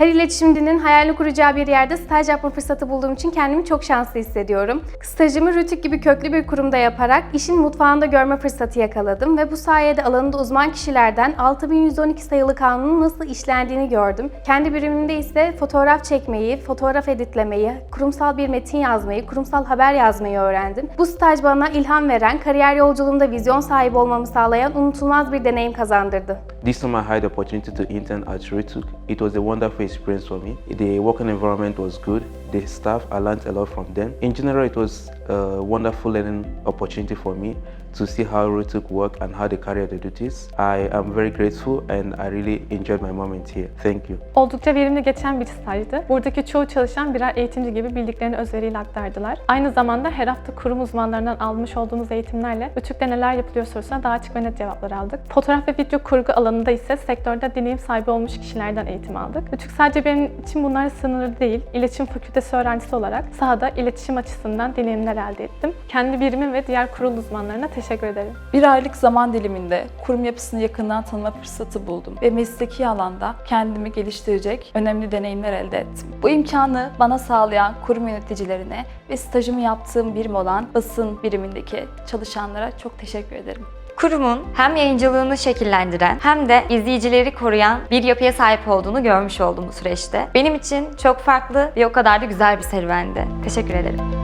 Her iletişimcinin hayalini kuracağı bir yerde staj yapma fırsatı bulduğum için kendimi çok şanslı hissediyorum. Stajımı Rütük gibi köklü bir kurumda yaparak işin mutfağında görme fırsatı yakaladım ve bu sayede alanında uzman kişilerden 6112 sayılı kanunun nasıl işlendiğini gördüm. Kendi birimimde ise fotoğraf çekmeyi, fotoğraf editlemeyi, kurumsal bir metin yazmayı, kurumsal haber yazmayı öğrendim. Bu staj bana ilham veren, kariyer yolculuğumda vizyon sahibi olmamı sağlayan unutulmaz bir deneyim kazandırdı. This summer I had the opportunity to intern at Rituk. It was a wonderful experience for me. The working environment was good. The staff, I learned a lot from them. In general, it was a wonderful learning opportunity for me to see how Rituk work and how they carry out the duties. I am very grateful and I really enjoyed my moment here. Thank you. Oldukça verimli geçen bir stajdı. Buradaki çoğu çalışan birer eğitimci gibi bildiklerini özveriyle aktardılar. Aynı zamanda her hafta kurum uzmanlarından almış olduğumuz eğitimlerle Ütük'te neler yapılıyor sorusuna daha açık ve net cevaplar aldık. Fotoğraf ve video kurgu alanında ise sektörde deneyim sahibi olmuş kişilerden eğitim aldık. Ütük sadece benim için bunlarla sınırlı değil. İletişim fakültesi öğrencisi olarak sahada iletişim açısından deneyimler elde ettim. Kendi birimim ve diğer kurul uzmanlarına teşekkür ederim. Bir aylık zaman diliminde kurum yapısını yakından tanıma fırsatı buldum ve mesleki alanda kendimi geliştirecek önemli deneyimler elde ettim. Bu imkanı bana sağlayan kurum yöneticilerine ve stajımı yaptığım birim olan basın birimindeki çalışanlara çok teşekkür ederim. Kurumun hem yayıncılığını şekillendiren hem de izleyicileri koruyan bir yapıya sahip olduğunu görmüş oldum bu süreçte. Benim için çok farklı ve o kadar da güzel bir serüvendi. Teşekkür ederim.